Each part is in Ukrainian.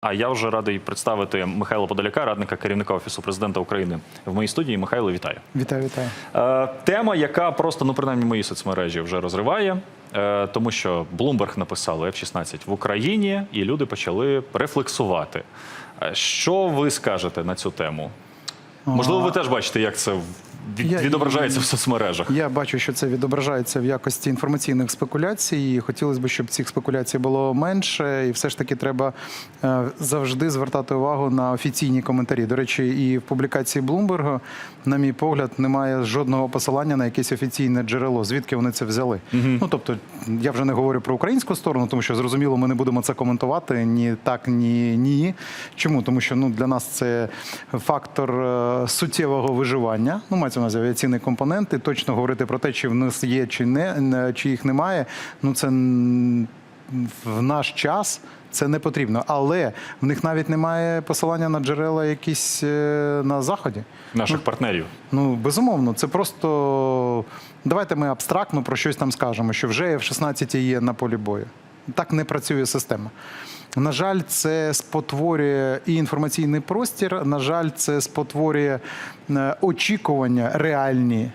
А я вже радий представити Михайла Подоляка, радника керівника офісу президента України в моїй студії. Михайло, вітаю. Вітаю, вітаю. Е, тема, яка просто ну принаймні мої соцмережі вже розриває, е, тому що Bloomberg написали F-16 в Україні, і люди почали рефлексувати. Е, Що ви скажете на цю тему? Можливо, ви теж бачите, як це від- Я- відображається в соцмережах. Я бачу, що це відображається в якості інформаційних спекуляцій. і Хотілося б, щоб цих спекуляцій було менше, і все ж таки треба е, завжди звертати увагу на офіційні коментарі. До речі, і в публікації Bloomberg, на мій погляд, немає жодного посилання на якесь офіційне джерело. Звідки вони це взяли? Ну тобто, я вже не говорю про українську сторону, тому що зрозуміло, ми не будемо це коментувати ні так, ні ні. Чому? Тому що ну для нас це фактор е, суттєвого виживання. Ну, мається на увазі авіаційні компоненти. Точно говорити про те, чи в нас є, чи не чи їх немає. Ну це в наш час. Це не потрібно, але в них навіть немає посилання на джерела якісь е, на заході. Наших партнерів. Ну, безумовно, це просто давайте ми абстрактно про щось там скажемо, що вже F-16 є на полі бою. Так не працює система. На жаль, це спотворює і інформаційний простір. На жаль, це спотворює е, очікування реальні.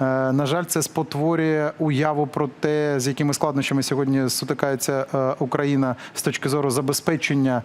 Е, На жаль, це спотворює уяву про те, з якими складнощами сьогодні сутикається е, Україна з точки зору забезпечення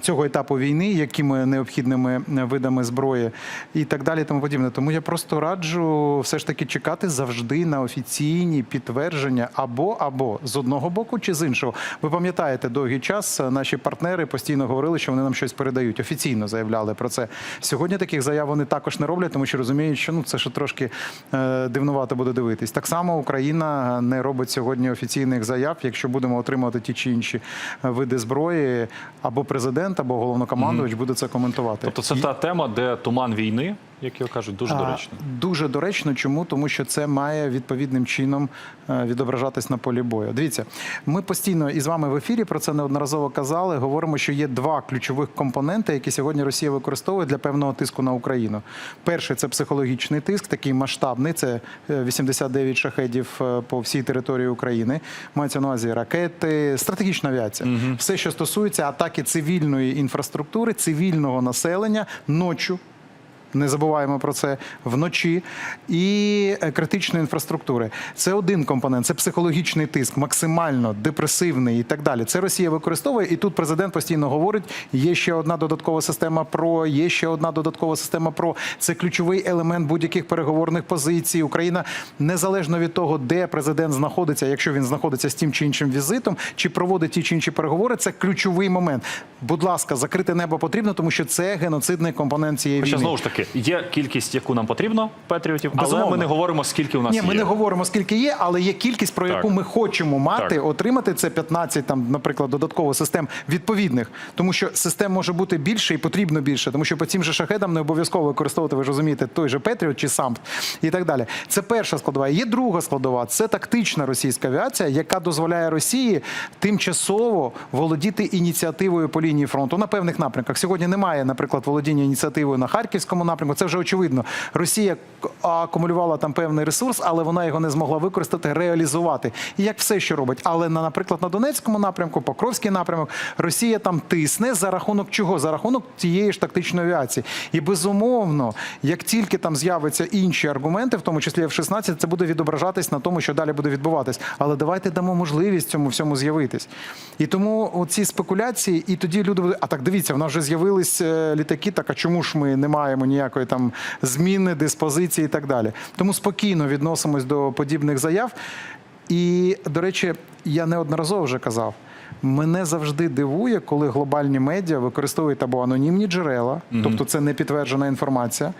цього етапу війни, якими необхідними е, видами зброї і так далі, тому подібне. Тому я просто раджу все ж таки чекати завжди на офіційні підтвердження або або з одного боку чи з іншого. Ви пам'ятаєте, довгий час е, наші партнери постійно говорили, що вони нам щось передають. Офіційно заявляли про це. Сьогодні таких заяв вони також не роблять, тому що розуміють, що ну це ще трошки е, дивнувато буде дивитись. Так само Україна не робить сьогодні офіційних заяв, якщо будемо отримувати ті чи інші види зброї, або президент, або головнокомандувач буде це коментувати. Тобто це та тема, де туман війни, як його кажуть, дуже доречно. Дуже доречно. Чому? Тому що це має відповідним чином е, відображатись на полі бою. Дивіться, ми постійно і з вами в ефірі про це неодноразово казали. Говоримо, що є два ключових компоненти, які сьогодні Росія використовує для певного тиску на Україну. Перший це психологічний тиск, такий масштабний. Це е, 89 шахедів е, по всій території України. Мається на увазі ракети, стратегічна авіація. Все, що стосується атаки цивільної інфраструктури, цивільного населення ночу не забуваємо про це вночі, і е, критичної інфраструктури. Це один компонент, це психологічний тиск, максимально депресивний і так далі. Це Росія використовує, і тут президент постійно говорить: є ще одна додаткова система ПРО, є ще одна додаткова система ПРО. Це ключовий елемент будь-яких переговорних позицій. Україна незалежно від того, де президент знаходиться, якщо він знаходиться з тим чи іншим візитом, чи проводить ті чи інші переговори, це ключовий момент. Будь ласка, закрите небо потрібно, тому що це геноцидний компонент цієї Хоча війни. знову ж таки є кількість, яку нам потрібно, патріотів, але Безумовно. ми не говоримо, скільки у нас Ні, є. ми не говоримо скільки є, але є кількість, про Так. яку ми хочемо мати, Так. отримати це 15, там, наприклад, додатково систем відповідних, тому що систем може бути більше і потрібно більше, тому що по цим же шахедам не обов'язково використовувати, ви ж розумієте, той же Петріот чи САМП і так далі. Це перша складова. Є друга складова, це тактична російська авіація, яка дозволяє Росії тимчасово володіти ініціативою по лінії фронту на певних напрямках. Сьогодні немає, наприклад, володіння ініціативою на харківському напрямку. Це вже очевидно. Росія акумулювала там певний ресурс, але вона його не змогла використати, реалізувати. І як все, що робить. Але на, наприклад, на Донецькому напрямку, Покровський напрямок, Росія там тисне за рахунок чого? За рахунок тієї ж тактичної авіації. І безумовно, як тільки там з'являться інші аргументи, в тому числі F-16, це буде відображатись на тому, що далі буде відбуватись. Але давайте дамо можливість цьому всьому з'явитись. І тому оці спекуляції, і тоді люди будуть, а так дивіться, в нас вже з'явились е, літаки. Так а чому ж ми не маємо ніякої там зміни, диспозиції і так далі? Тому спокійно відносимось до подібних заяв. І, до речі, я неодноразово вже казав. Мене завжди дивує, коли глобальні медіа використовують або анонімні джерела, тобто це не підтверджена інформація,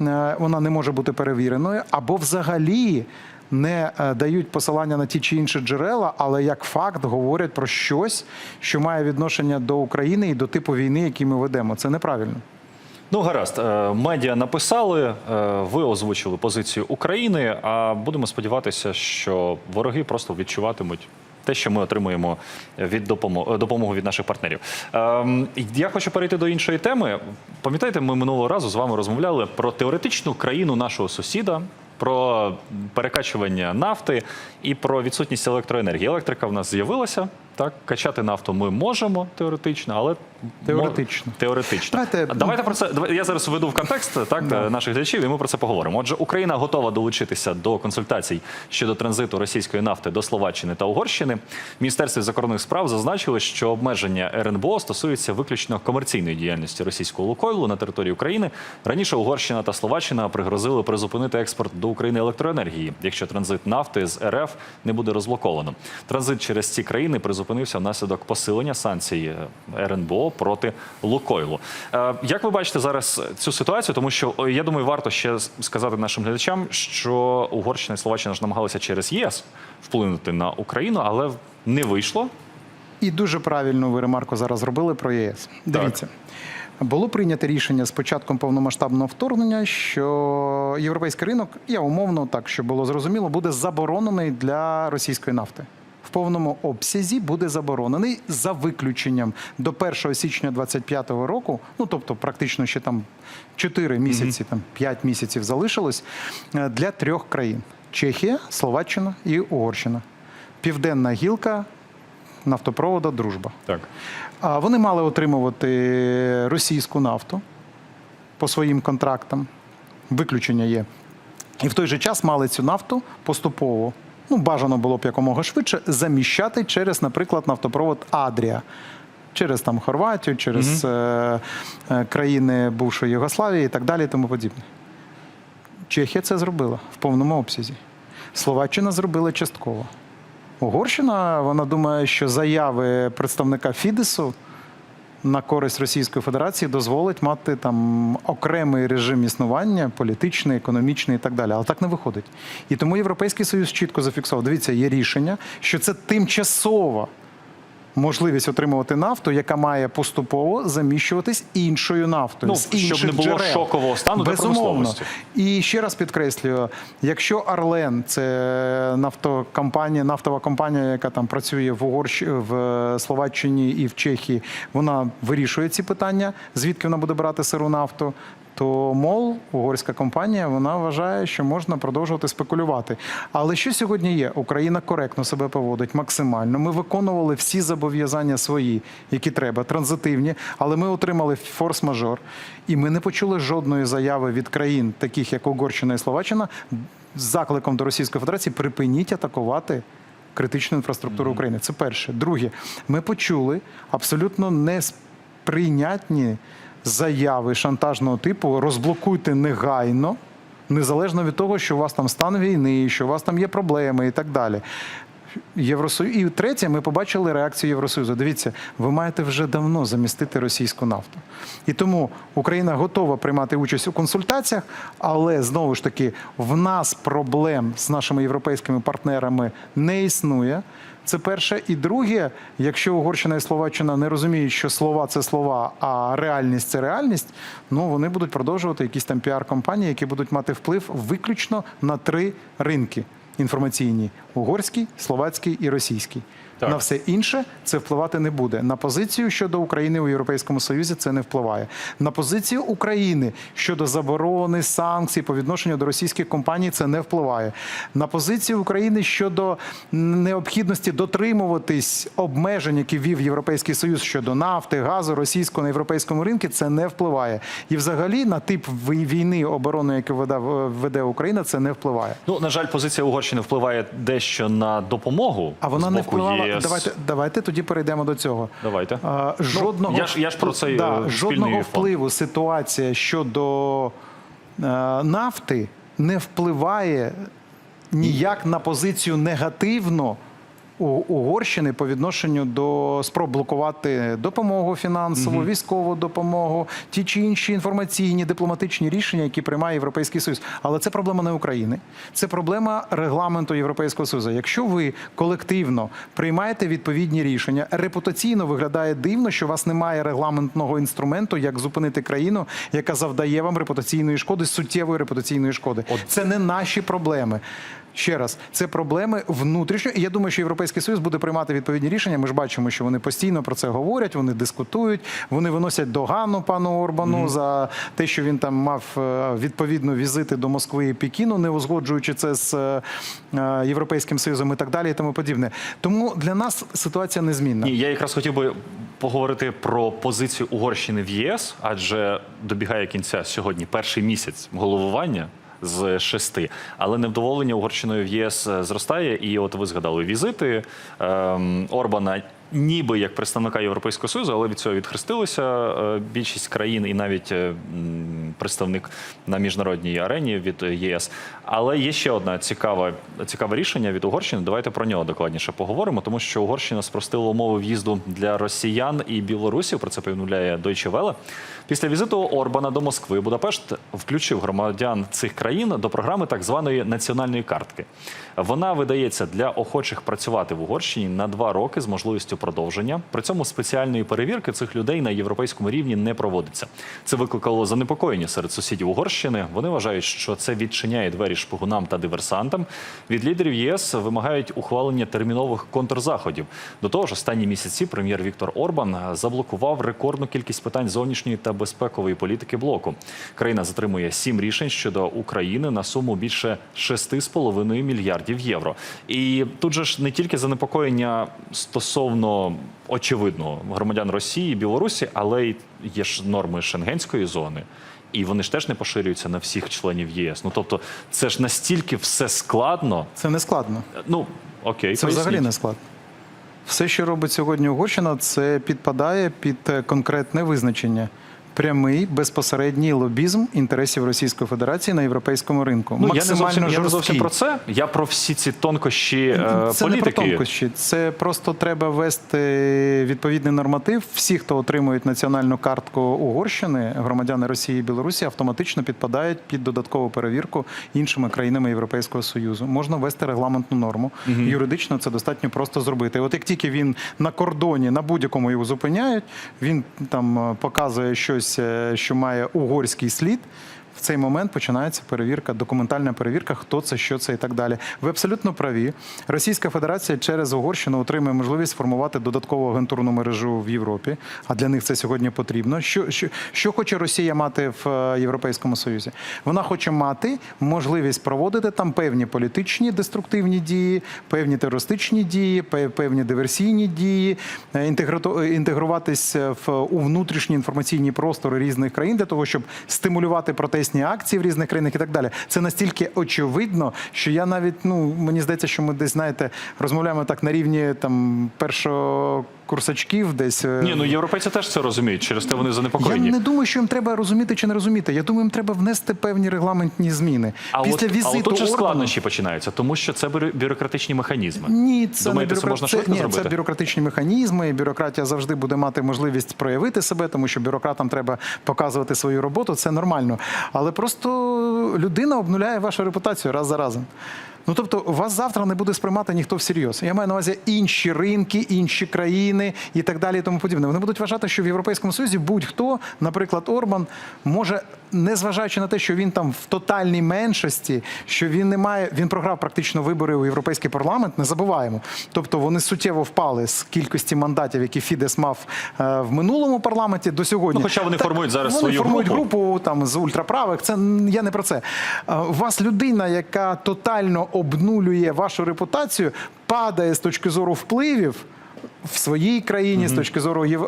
е, вона не може бути перевіреною, або взагалі не е, дають посилання на ті чи інші джерела, але як факт говорять про щось, що має відношення до України і до типу війни, який ми ведемо. Це неправильно. Ну, гаразд, Е, медіа написали, е, ви озвучили позицію України. А будемо сподіватися, що вороги просто відчуватимуть. Те, що ми отримуємо від допомоги, допомогу від наших партнерів. Ем, я хочу перейти до іншої теми. Пам'ятаєте, ми минулого разу з вами розмовляли про теоретичну країну нашого сусіда, про перекачування нафти і про відсутність електроенергії. Електрика в нас з'явилася Так, качати нафту ми можемо теоретично, але Теоретично. теоретично. Давайте- Давайте про це. Я зараз введу в контекст так Да. наших глядачів, і ми про це поговоримо. Отже, Україна готова долучитися до консультацій щодо транзиту російської нафти до Словаччини та Угорщини. В Міністерстві закордонних справ зазначили, що обмеження РНБО стосується виключно комерційної діяльності російського Лукойлу на території України. Раніше Угорщина та Словаччина пригрозили призупинити експорт до України електроенергії, якщо транзит нафти з РФ не буде розблоковано. Транзит через ці країни призупинився внаслідок посилення санкцій е, РНБО проти Лукойлу. Е, Як ви бачите зараз цю ситуацію? Тому що я думаю, варто ще сказати нашим глядачам, що Угорщина і Словаччина ж намагалися через ЄС вплинути на Україну, але не вийшло. І дуже правильно ви ремарку зараз зробили про ЄС. Дивіться. Було прийнято рішення з початком повномасштабного вторгнення, що європейський ринок, я умовно так, щоб було зрозуміло, буде заборонений для російської нафти. Повному обсязі буде заборонений за виключенням до 1 січня 2025 року, ну тобто практично ще там 4 місяці, там 5 місяців залишилось е, для трьох країн: Чехія, Словаччина і Угорщина. Південна гілка нафтопроводу Дружба. Так. А Вони мали отримувати російську нафту по своїм контрактам. Виключення є. І в той же час мали цю нафту поступово, ну бажано було б якомога швидше, заміщати через, наприклад, нафтопровод Адрія. Через там Хорватію, через е, е, країни бувшої Югославії і так далі, і тому подібне. Чехія це зробила в повному обсязі. Словаччина зробила частково. Угорщина, вона думає, що заяви представника Фідесу на користь Російської Федерації дозволить мати там окремий режим існування, політичний, економічний і так далі. Але так не виходить. І тому Європейський Союз чітко зафіксував. Дивіться, є рішення, що це тимчасова можливість отримувати нафту, яка має поступово заміщуватись іншою нафтою. Ну, з щоб не було джерел. шокового стану Безумовно. І ще раз підкреслюю: якщо Арлен це нафтокомпанія, нафтова компанія, яка там працює в Угорщ... в Словаччині і в Чехії, вона вирішує ці питання, звідки вона буде брати сиру нафту. То мол, угорська компанія, вона вважає, що можна продовжувати спекулювати. Але що сьогодні є? Україна коректно себе поводить максимально. Ми виконували всі зобов'язання свої, які треба, транзитивні, але ми отримали форс-мажор. І ми не почули жодної заяви від країн, таких як Угорщина і Словаччина, з закликом до Російської Федерації припиніть атакувати критичну інфраструктуру України. Це перше. Друге, ми почули абсолютно несприйнятні заяви шантажного типу розблокуйте негайно, незалежно від того, що у вас там стан війни, що у вас там є проблеми і так далі. Євросоюз. І третє, ми побачили реакцію Євросоюзу. Дивіться, ви маєте вже давно замістити російську нафту. І тому Україна готова приймати участь у консультаціях, але знову ж таки, в нас проблем з нашими європейськими партнерами не існує. Це перше. І друге, якщо Угорщина і Словаччина не розуміють, що слова це слова, а реальність це реальність, ну вони будуть продовжувати якісь там піар-компанії, які будуть мати вплив виключно на три ринки інформаційні: угорський, словацький і російський. Так. На все інше це впливати не буде. На позицію щодо України у Європейському Союзі це не впливає. На позицію України щодо заборони санкцій по відношенню до російських компаній це не впливає. На позицію України щодо необхідності дотримуватись обмежень, які ввів Європейський Союз щодо нафти, газу, російського на європейському ринку, це не впливає. І взагалі на тип війни оборони, яку веде, веде Україна, це не впливає. Ну, на жаль, позиція Угорщини впливає дещо на допомогу. А вона не впливала. ЄС. Давайте, давайте тоді перейдемо до цього. Давайте. А, жодного, я ж- я ж про цей, е, да, жодного впливу. впливу ситуація щодо а, нафти не впливає ніяк на позицію негативно Угорщини по відношенню до спроб блокувати допомогу фінансову, військову допомогу, ті чи інші інформаційні дипломатичні рішення, які приймає Європейський Союз. Але це проблема не України, це проблема регламенту Європейського Союзу. Якщо ви колективно приймаєте відповідні рішення, репутаційно виглядає дивно, що у вас немає регламентного інструменту, як зупинити країну, яка завдає вам репутаційної шкоди, суттєвої репутаційної шкоди. Це не наші проблеми. Ще раз, це проблеми внутрішньо. І я думаю, що Європейський Союз буде приймати відповідні рішення. Ми ж бачимо, що вони постійно про це говорять, вони дискутують, вони виносять догану пану Орбану за те, що він там мав е, відповідно візити до Москви і Пекіну, не узгоджуючи це з е, Європейським Союзом і так далі, і тому подібне. Тому для нас ситуація незмінна. Ні, я якраз хотів би поговорити про позицію Угорщини в ЄС, адже добігає кінця сьогодні перший місяць головування. З шести, але невдоволення Угорщиною в ЄС е, зростає. І от ви згадали візити ем, Орбана, ніби як представника Європейського союзу, але від цього відхрестилися е, більшість країн і навіть е, представник на міжнародній арені від ЄС. Але є ще одне цікаве, цікаве рішення від Угорщини. Давайте про нього докладніше поговоримо, тому що Угорщина спростила умови в'їзду для росіян і білорусів. Про це повідомляє Deutsche Welle. Після візиту Орбана до Москви Будапешт включив громадян цих країн до програми так званої національної картки. Вона видається для охочих працювати в Угорщині на два роки з можливістю продовження. При цьому спеціальної перевірки цих людей на європейському рівні не проводиться. Це викликало занепокоєння серед сусідів Угорщини. Вони вважають, що це відчиняє двері шпигунам та диверсантам. Від лідерів ЄС вимагають ухвалення термінових контрзаходів. До того ж, останні місяці прем'єр Віктор Орбан заблокував рекордну кількість питань зовнішньої та безпекової політики блоку. Країна затримує сім рішень щодо України на суму більше 6,5 мільярдів євро. І тут же ж не тільки занепокоєння стосовно очевидно громадян Росії, Білорусі, але й є ж норми шенгенської зони. І вони ж теж не поширюються на всіх членів ЄС. Ну тобто, це ж настільки все складно. Це не складно. Ну окей, Це поясніть. взагалі не складно. Все, що робить сьогодні Угорщина, це підпадає під конкретне визначення. Прямий безпосередній лобізм інтересів Російської Федерації на європейському ринку. Ну, я не зовсім, я не зовсім про це. Я про всі ці тонкощі е, Це політики. не про тонкощі, це просто треба ввести відповідний норматив. Всі, хто отримують національну картку Угорщини, громадяни Росії і Білорусі, автоматично підпадають під додаткову перевірку іншими країнами Європейського союзу. Можна ввести регламентну норму. Юридично це достатньо просто зробити. От як тільки він на кордоні на будь-якому його зупиняють, він там е, показує щось, е, що має угорський слід. Цей момент починається перевірка, документальна перевірка, хто це, що це і так далі. Ви абсолютно праві. Російська Федерація через Угорщину отримує можливість формувати додаткову агентурну мережу в Європі, а для них це сьогодні потрібно. Що, що, що хоче Росія мати в е, Європейському Союзі? Вона хоче мати можливість проводити там певні політичні деструктивні дії, певні терористичні дії, певні диверсійні дії, е, е, інтегруватись в у внутрішні інформаційні простори різних країн для того, щоб стимулювати протестні акції в різних країнах і так далі. Це настільки очевидно, що я навіть ну мені здається, що ми десь знаєте розмовляємо так на рівні там першокурсачків, десь е, Ні, ну європейці теж це розуміють. Через те вони я не думаю, що їм треба розуміти чи не розуміти. Я думаю, їм треба внести певні регламентні зміни. А Після от, а от візиту тут же Орбана- складнощі починаються, тому що це бюро- бюрократичні механізми. Ні, це Думаєте, не це бюрокра- можна це, швидко ні, зробити? це бюрократичні механізми. і Бюрократія завжди буде мати можливість проявити себе, тому що бюрократам треба показувати свою роботу. Це нормально. Але просто людина обнуляє вашу репутацію раз за разом. Ну тобто, вас завтра не буде сприймати ніхто всерйоз. Я маю на увазі інші ринки, інші країни і так далі. І тому подібне. Вони будуть вважати, що в Європейському Союзі будь-хто, наприклад, Орбан, може, незважаючи на те, що він там в тотальній меншості, що він не має, він програв практично вибори у європейський парламент. Не забуваємо. Тобто вони суттєво впали з кількості мандатів, які Фідес мав е, в минулому парламенті до сьогодні. Ну, хоча вони формують зараз вони свою формують групу. групу там з ультраправих. Це я не про це. Е, У вас людина, яка тотально обнулює вашу репутацію, падає з точки зору впливів. В своїй країні з точки зору е,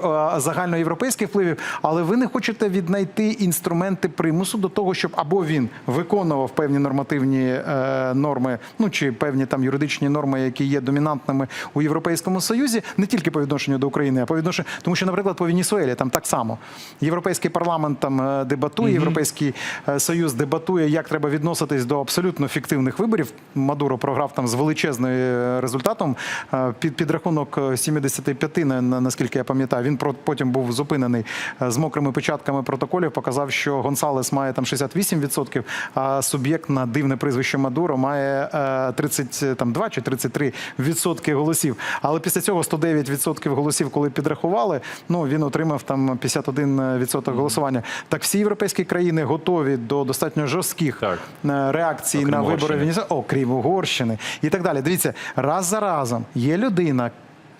загальноєвропейських впливів, але ви не хочете віднайти інструменти примусу до того, щоб або він виконував певні нормативні е, норми, ну чи певні там юридичні норми, які є домінантними у Європейському Союзі, не тільки по відношенню до України, а по відношенню, тому що, наприклад, по Венесуелі там так само. Європейський парламент там е, дебатує, європейський е, союз дебатує, як треба відноситись до абсолютно фіктивних виборів. Мадуро програв там з величезним результатом е, під підрахунок е, 70 155, на- на- наскільки я пам'ятаю. Він потім був зупинений е, з мокрими печатками протоколів. Показав, що Гонсалес має там 68%, а суб'єкт на дивне прізвище Мадуро має е, 32 чи 33 відсотки голосів. Але після цього 109 відсотків голосів, коли підрахували, ну він отримав там 51 відсоток голосування. Так всі європейські країни готові до достатньо жорстких Так. е, реакцій Окрім на вибори. Венесуели, окрім Угорщини і так далі. Дивіться, раз за разом є людина,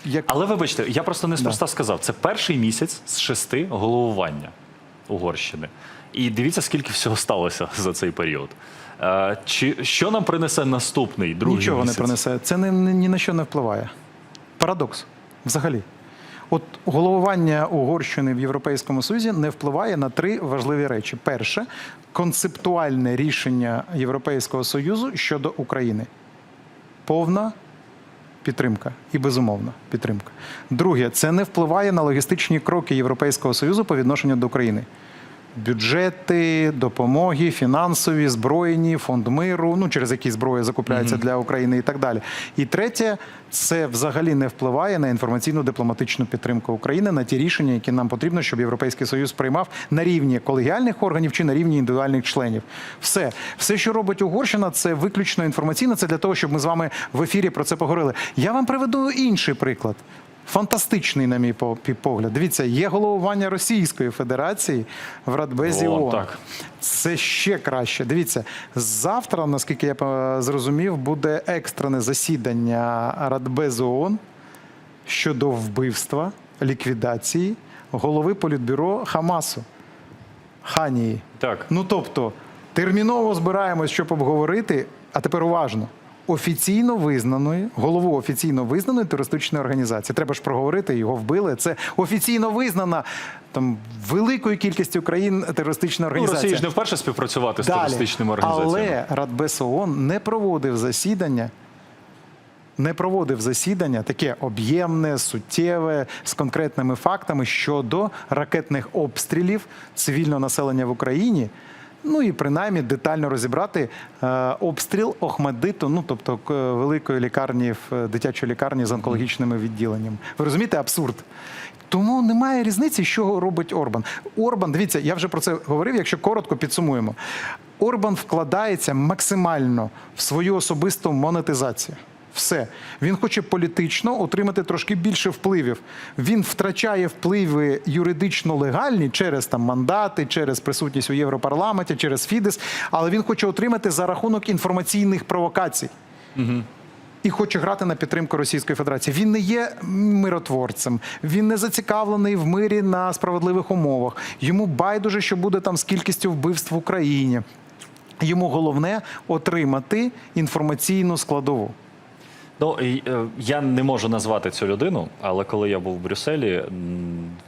як Але вибачте, я просто неспроста сказав. Це перший місяць з шести головування Угорщини. І дивіться, скільки всього сталося за цей період. Е, Чи що нам принесе наступний другий нічого місяць? не принесе. Це ні, ні на що не впливає. Парадокс взагалі. От головування Угорщини в Європейському Союзі не впливає на три важливі речі: перше концептуальне рішення Європейського Союзу щодо України. Повна підтримка і безумовна підтримка. Друге, це не впливає на логістичні кроки Європейського Союзу по відношенню до України. Бюджети, допомоги, фінансові, збройні, фонд миру, ну через які зброя закупляється для України і так далі. І третє, це взагалі не впливає на інформаційну дипломатичну підтримку України на ті рішення, які нам потрібно, щоб Європейський Союз приймав на рівні колегіальних органів чи на рівні індивідуальних членів. Все, все, що робить Угорщина, це виключно інформаційно. Це для того, щоб ми з вами в ефірі про це поговорили. Я вам приведу інший приклад. Фантастичний, на мій погляд. Дивіться, є головування Російської Федерації в Радбезі О, ООН. так. Це ще краще. Дивіться, завтра, наскільки я зрозумів, буде екстрене засідання Радбезу ООН щодо вбивства, ліквідації голови політбюро Хамасу Ханії. Так. Ну тобто, терміново збираємось, щоб обговорити, а тепер уважно. Офіційно визнаної, голову офіційно визнаної терористичної організації. Треба ж проговорити, його вбили. Це офіційно визнана там великою кількістю країн терористична Ну, організація. Росія ж не вперше співпрацювати з Далі. терористичними організаціями. Але Радбез ООН не проводив засідання. Не проводив засідання таке об'ємне, суттєве, з конкретними фактами щодо ракетних обстрілів цивільного населення в Україні. Ну і принаймні детально розібрати е, обстріл Охмадиту, ну тобто великої лікарні, в- дитячої лікарні з онкологічними відділеннями. Ви розумієте абсурд? Тому немає різниці, що робить Орбан. Орбан, дивіться, я вже про це говорив. Якщо коротко підсумуємо, Орбан вкладається максимально в свою особисту монетизацію. Все. Він хоче політично отримати трошки більше впливів. Він втрачає впливи юридично легальні через там мандати, через присутність у Європарламенті, через Фідес, але він хоче отримати за рахунок інформаційних провокацій і хоче грати на підтримку Російської Федерації. Він не є миротворцем, він не зацікавлений в мирі на справедливих умовах. Йому байдуже, що буде там з кількістю вбивств в Україні. Йому головне отримати інформаційну складову. Ну е, я не можу назвати цю людину, але коли я був в Брюсселі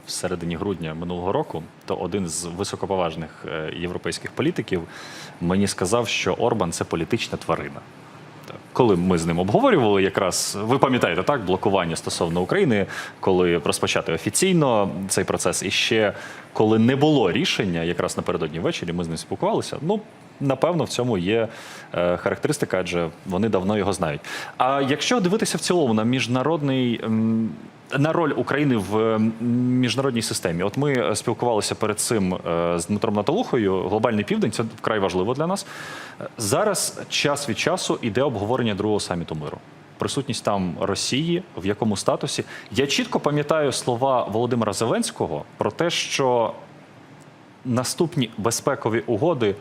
в середині грудня минулого року, то один з високоповажних е, європейських політиків мені сказав, що Орбан це політична тварина. Коли ми з ним обговорювали, якраз ви пам'ятаєте так, блокування стосовно України, коли розпочати офіційно цей процес, і ще коли не було рішення, якраз напередодні ввечері ми з ним спілкувалися. Ну напевно, в цьому є е, характеристика, адже вони давно його знають. А якщо дивитися в цілому на міжнародний. На роль України в міжнародній системі. От ми е, спілкувалися перед цим е, з Дмитром Наталухою. Глобальний південь це вкрай важливо для нас. Зараз час від часу іде обговорення другого саміту миру. Присутність там Росії, в якому статусі. Я чітко пам'ятаю слова Володимира Зеленського про те, що наступні безпекові угоди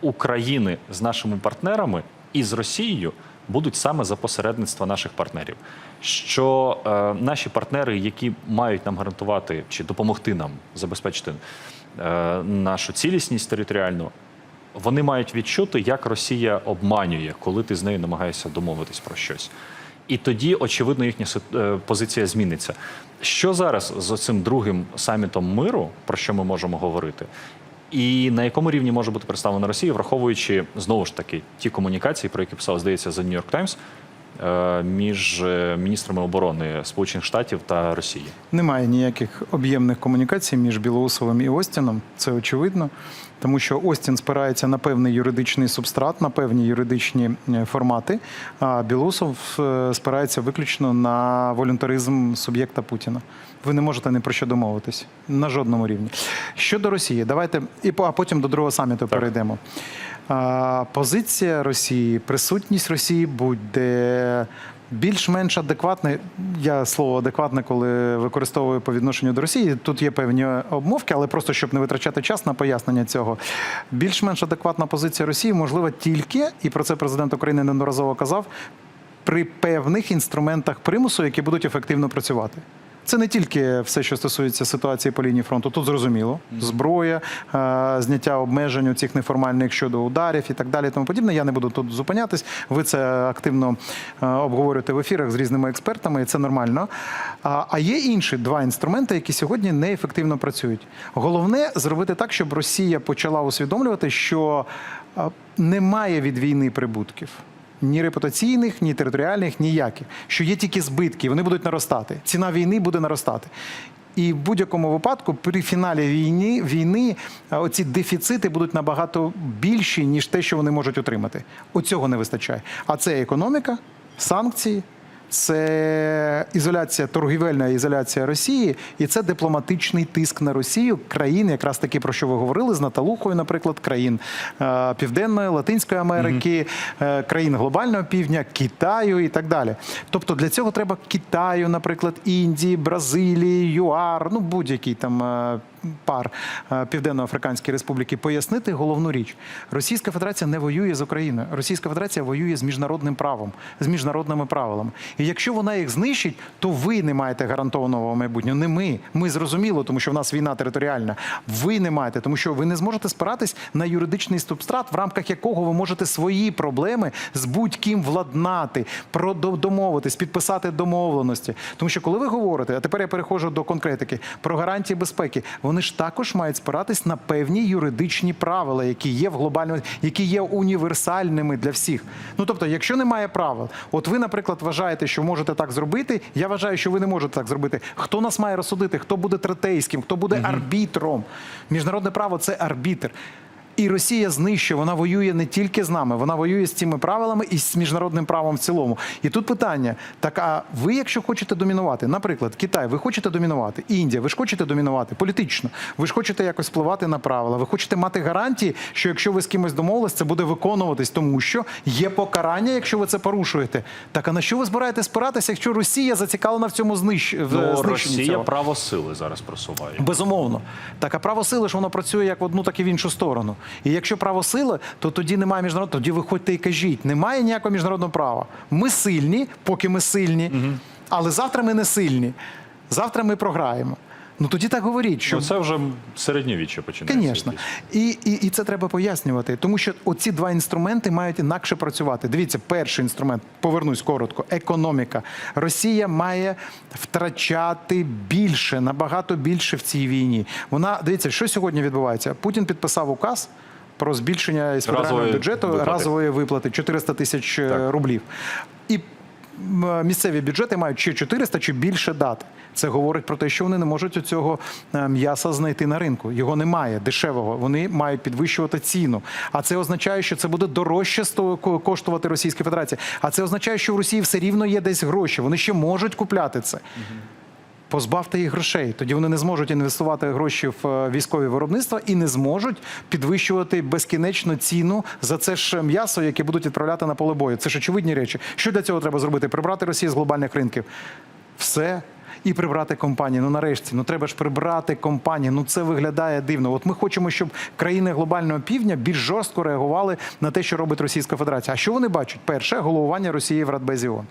України з нашими партнерами і з Росією будуть саме за посередництва наших партнерів. Що е, наші партнери, які мають нам гарантувати чи допомогти нам забезпечити е, нашу цілісність територіальну, вони мають відчути, як Росія обманює, коли ти з нею намагаєшся домовитись про щось. І тоді, очевидно, їхня е, позиція зміниться. Що зараз з цим другим самітом миру, про що ми можемо говорити? І на якому рівні може бути представлена Росія, враховуючи знову ж таки ті комунікації, про які писав, здається, The New York Times, між е, міністрами оборони Сполучених Штатів та Росії? Немає ніяких об'ємних комунікацій між Білоусовим і Остіном. Це очевидно. Тому що Остін спирається на певний юридичний субстрат, на певні юридичні е, формати, а Білоусов е, спирається виключно на волюнтаризм суб'єкта Путіна. Ви не можете ні про що домовитись на жодному рівні. Щодо Росії, давайте і а потім до другого саміту перейдемо. Позиція Росії, присутність Росії буде більш-менш адекватна. Я слово адекватне, коли використовую по відношенню до Росії. Тут є певні обмовки, але просто щоб не витрачати час на пояснення цього. Більш-менш адекватна позиція Росії можлива тільки, і про це президент України неодноразово казав, при певних інструментах примусу, які будуть ефективно працювати. Це не тільки все, що стосується ситуації по лінії фронту. Тут зрозуміло зброя, е, зняття обмежень у цих неформальних щодо ударів і так далі. Тому подібне. Я не буду тут зупинятись. Ви це активно е, обговорюєте в ефірах з різними експертами, і це нормально. А є інші два інструменти, які сьогодні неефективно працюють. Головне зробити так, щоб Росія почала усвідомлювати, що е, немає від війни прибутків. Ні репутаційних, ні територіальних, ніяких. Що є тільки збитки, вони будуть наростати. Ціна війни буде наростати. І в будь-якому випадку при фіналі війни, війни оці дефіцити будуть набагато більші, ніж те, що вони можуть отримати. Оцього не вистачає. А це економіка, санкції, це ізоляція, торгівельна ізоляція Росії, і це дипломатичний тиск на Росію країн, якраз таки про що ви говорили з Наталухою, наприклад, країн е, Південної, Латинської Америки, е, країн глобального півдня, Китаю і так далі. Тобто для цього треба Китаю, наприклад, Індії, Бразилії, ЮАР, ну будь-який там. Пар е, Південно-Африканської Республіки пояснити головну річ: Російська Федерація не воює з Україною. Російська Федерація воює з міжнародним правом, з міжнародними правилами. І якщо вона їх знищить, то ви не маєте гарантованого майбутнього. Не ми. Ми зрозуміло, тому що в нас війна територіальна. Ви не маєте, тому що ви не зможете спиратись на юридичний субстрат, в рамках якого ви можете свої проблеми з будь-ким владнати, домовитись, підписати домовленості. Тому що коли ви говорите, а тепер я переходжу до конкретики про гарантії безпеки, вони ж також мають спиратись на певні юридичні правила, які є в глобальному, які є універсальними для всіх. Ну тобто, якщо немає правил, от ви, наприклад, вважаєте, що можете так зробити. Я вважаю, що ви не можете так зробити. Хто нас має розсудити? Хто буде третейським? Хто буде арбітром? Міжнародне право це арбітр. І Росія знищує, вона воює не тільки з нами, вона воює з цими правилами і з міжнародним правом в цілому. І тут питання: так а ви, якщо хочете домінувати, наприклад, Китай, ви хочете домінувати, Індія, ви ж хочете домінувати політично, ви ж хочете якось впливати на правила, ви хочете мати гарантії, що якщо ви з кимось домовились, це буде виконуватись, тому що є покарання, якщо ви це порушуєте. Так а на що ви збираєтесь спиратися, якщо Росія зацікавлена в цьому знищ... Ну, знищенні Росія цього? право сили зараз просуває. Безумовно. Так, а право сили ж воно працює як в одну, так і в іншу сторону. І якщо право сили, то тоді немає міжнародного, тоді виходьте і кажіть, немає ніякого міжнародного права. Ми сильні, поки ми сильні, але завтра ми не сильні. Завтра ми програємо. Ну тоді так говоріть, що Ну, це вже середньовіччя починається. Звісно. І, і, і це треба пояснювати, тому що оці два інструменти мають інакше працювати. Дивіться, перший інструмент, повернусь коротко, економіка. Росія має втрачати більше, набагато більше в цій війні. Вона дивіться, що сьогодні відбувається. Путін підписав указ. Про збільшення із федерального бюджету виплати. разової виплати 400 тисяч е, рублів. І місцеві бюджети мають чи 400, чи більше дати. Це говорить про те, що вони не можуть у цього е, м'яса знайти на ринку. Його немає дешевого. Вони мають підвищувати ціну. А це означає, що це буде дорожче коштувати Російська Федерація. А це означає, що в Росії все рівно є десь гроші. Вони ще можуть купляти це. Позбавте їх грошей, тоді вони не зможуть інвестувати гроші в е, військові виробництва і не зможуть підвищувати безкінечно ціну за це ж м'ясо, яке будуть відправляти на поле бою. Це ж очевидні речі. Що для цього треба зробити? Прибрати Росію з глобальних ринків. Все. І прибрати компанії. Ну нарешті, ну треба ж прибрати компанії. Ну це виглядає дивно. От ми хочемо, щоб країни глобального півдня більш жорстко реагували на те, що робить Російська Федерація. А що вони бачать? Перше головування Росії в Радбезі ООН.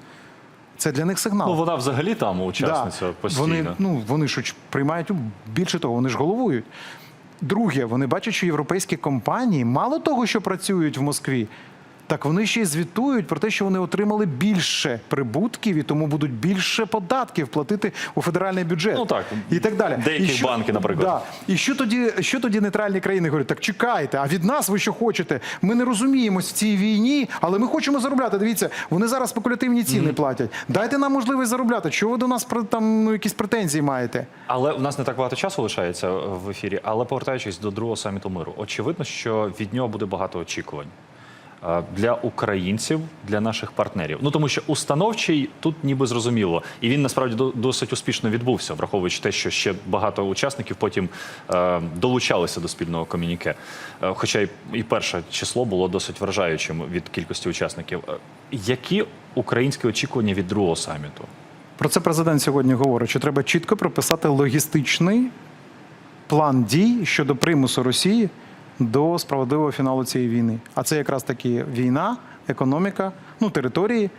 Це для них сигнал. Ну, вона взагалі там учасниця постійно. Вони, ну, вони ж приймають ну, більше того, вони ж головують. Друге, вони бачать, що європейські компанії мало того, що працюють в Москві, так вони ще й звітують про те, що вони отримали більше прибутків і тому будуть більше податків платити у федеральний бюджет. Ну так, і так далі. деякі І банки, наприклад. Да. І що тоді, що тоді нейтральні країни говорять? Так чекайте, а від нас ви що хочете? Ми не розуміємось в цій війні, але ми хочемо заробляти. Дивіться, вони зараз спекулятивні ціни платять. Дайте нам можливість заробляти. Чого ви до нас там ну, якісь претензії маєте? Але у нас не так багато часу лишається в ефірі. Але повертаючись до другого саміту миру, очевидно, що від нього буде багато очікувань для українців, для наших партнерів. Ну тому що установчий тут ніби зрозуміло, і він насправді досить успішно відбувся, враховуючи те, що ще багато учасників потім е, долучалися до спільного комюніке. Е, хоча і перше число було досить вражаючим від кількості учасників. Е, які українські очікування від другого саміту? Про це президент сьогодні говорить, що треба чітко прописати логістичний план дій щодо примусу Росії до справедливого фіналу цієї війни. А це якраз таки війна, економіка, ну території.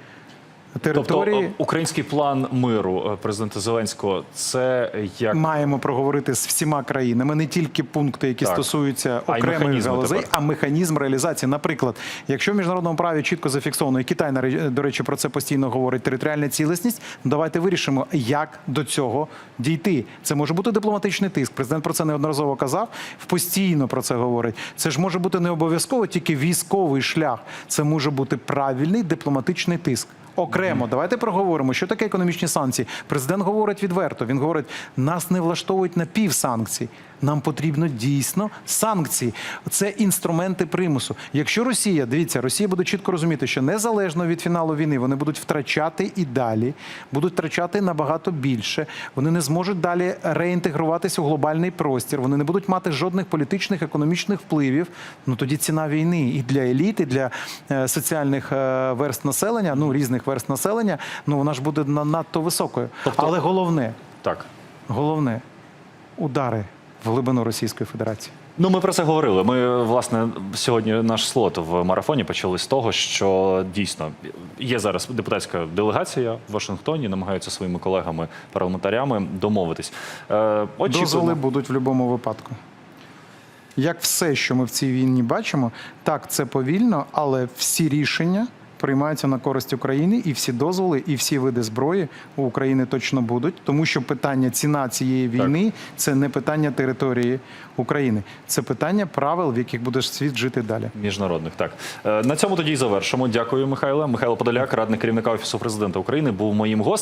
Території Тобто український план миру е, президента Зеленського це як маємо проговорити з всіма країнами не тільки пункти, які Так. стосуються окремих галузей, тепер. а механізм реалізації. Наприклад, якщо в міжнародному праві чітко зафіксовано, і Китай до речі про це постійно говорить територіальна цілісність. Давайте вирішимо, як до цього дійти. Це може бути дипломатичний тиск. Президент про це неодноразово казав. Постійно про це говорить. Це ж може бути не обов'язково тільки військовий шлях. Це може бути правильний дипломатичний тиск. Окремо, давайте проговоримо, що таке економічні санкції. Президент говорить відверто. Він говорить, нас не влаштовують напівсанкцій. Нам потрібно дійсно санкції. Це інструменти примусу. Якщо Росія, дивіться, Росія буде чітко розуміти, що незалежно від фіналу війни вони будуть втрачати і далі, будуть втрачати набагато більше. Вони не зможуть далі реінтегруватися у глобальний простір. Вони не будуть мати жодних політичних, економічних впливів. Ну тоді ціна війни і для еліт, і для е, соціальних е, верст населення, ну різних верст населення, ну вона ж буде надто високою. Тобто- Але головне, так. головне удари в глибину Російської Федерації. Ну, ми про це говорили. Ми власне сьогодні наш слот в марафоні почали з того, що дійсно є зараз депутатська делегація в Вашингтоні, намагаються своїми колегами парламентарями домовитись. Е, Дозволи будуть в будь-якому випадку. Як все, що ми в цій війні бачимо, так це повільно, але всі рішення приймаються на користь України, і всі дозволи, і всі види зброї у України точно будуть, тому що питання ціна цієї війни це не питання території України, це питання правил, в яких буде світ жити далі. Міжнародних так Е, на цьому тоді й завершимо. Дякую, Михайло. Михайло Подоляк, радник керівника офісу президента України, був моїм гостем.